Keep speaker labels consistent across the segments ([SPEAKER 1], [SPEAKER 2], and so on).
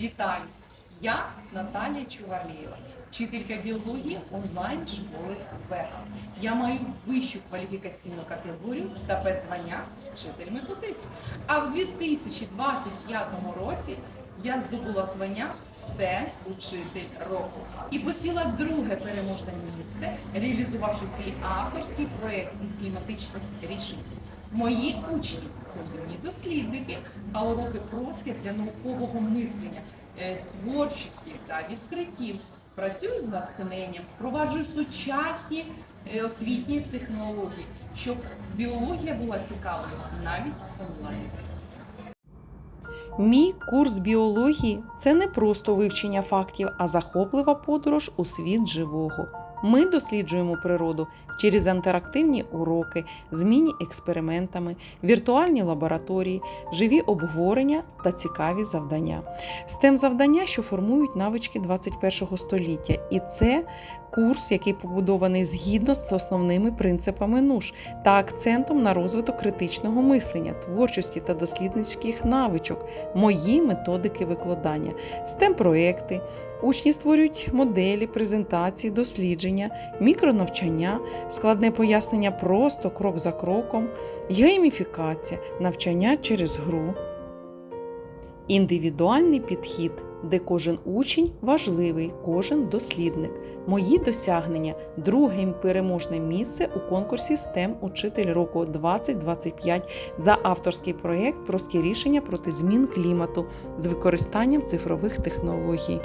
[SPEAKER 1] Вітаю! Я Наталія Чувалієва, вчителька біології онлайн школи Вега. Я маю вищу кваліфікаційну категорію та педзвання вчитель методист. А в 2025 році я здобула звання STEM Учитель року і посіла друге переможне місце, реалізувавши свій авторський проєкт із кліматичних рішень. Мої учні це юні дослідники, а уроки простір для наукового мислення, е, творчості та відкриттів. Працюю з натхненням, впроваджую сучасні е, освітні технології, щоб біологія була цікавою навіть онлайн.
[SPEAKER 2] Мій курс біології це не просто вивчення фактів, а захоплива подорож у світ живого. Ми досліджуємо природу через інтерактивні уроки, змінні експериментами, віртуальні лабораторії, живі обговорення та цікаві завдання. STEM завдання, що формують навички 21 століття. І це курс, який побудований згідно з основними принципами НУШ та акцентом на розвиток критичного мислення, творчості та дослідницьких навичок, мої методики викладання, STEM проекти. Учні створюють моделі, презентації, дослідження, мікронавчання, складне пояснення просто крок за кроком, гейміфікація, навчання через гру. Індивідуальний підхід, де кожен учень важливий, кожен дослідник. Мої досягнення друге переможне місце у конкурсі STEM Учитель року 2025 за авторський проєкт Прості рішення проти змін клімату з використанням цифрових технологій.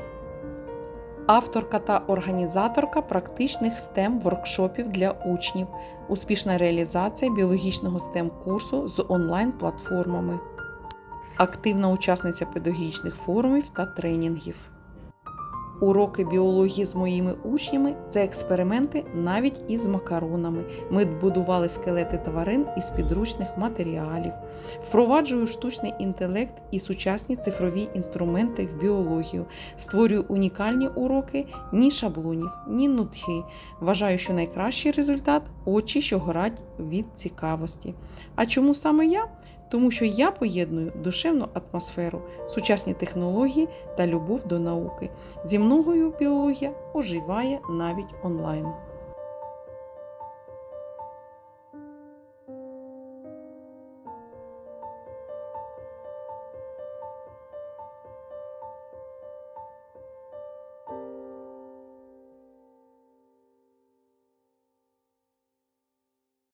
[SPEAKER 2] Авторка та організаторка практичних STEM воркшопів для учнів, успішна реалізація біологічного STEM курсу з онлайн-платформами, активна учасниця педагогічних форумів та тренінгів. Уроки біології з моїми учнями це експерименти навіть із макаронами. Ми будували скелети тварин із підручних матеріалів. Впроваджую штучний інтелект і сучасні цифрові інструменти в біологію. Створюю унікальні уроки ні шаблонів, ні нудхи. Вважаю, що найкращий результат очі, що горять від цікавості. А чому саме я? Тому що я поєдную душевну атмосферу, сучасні технології та любов до науки. Зі мною біологія оживає навіть онлайн.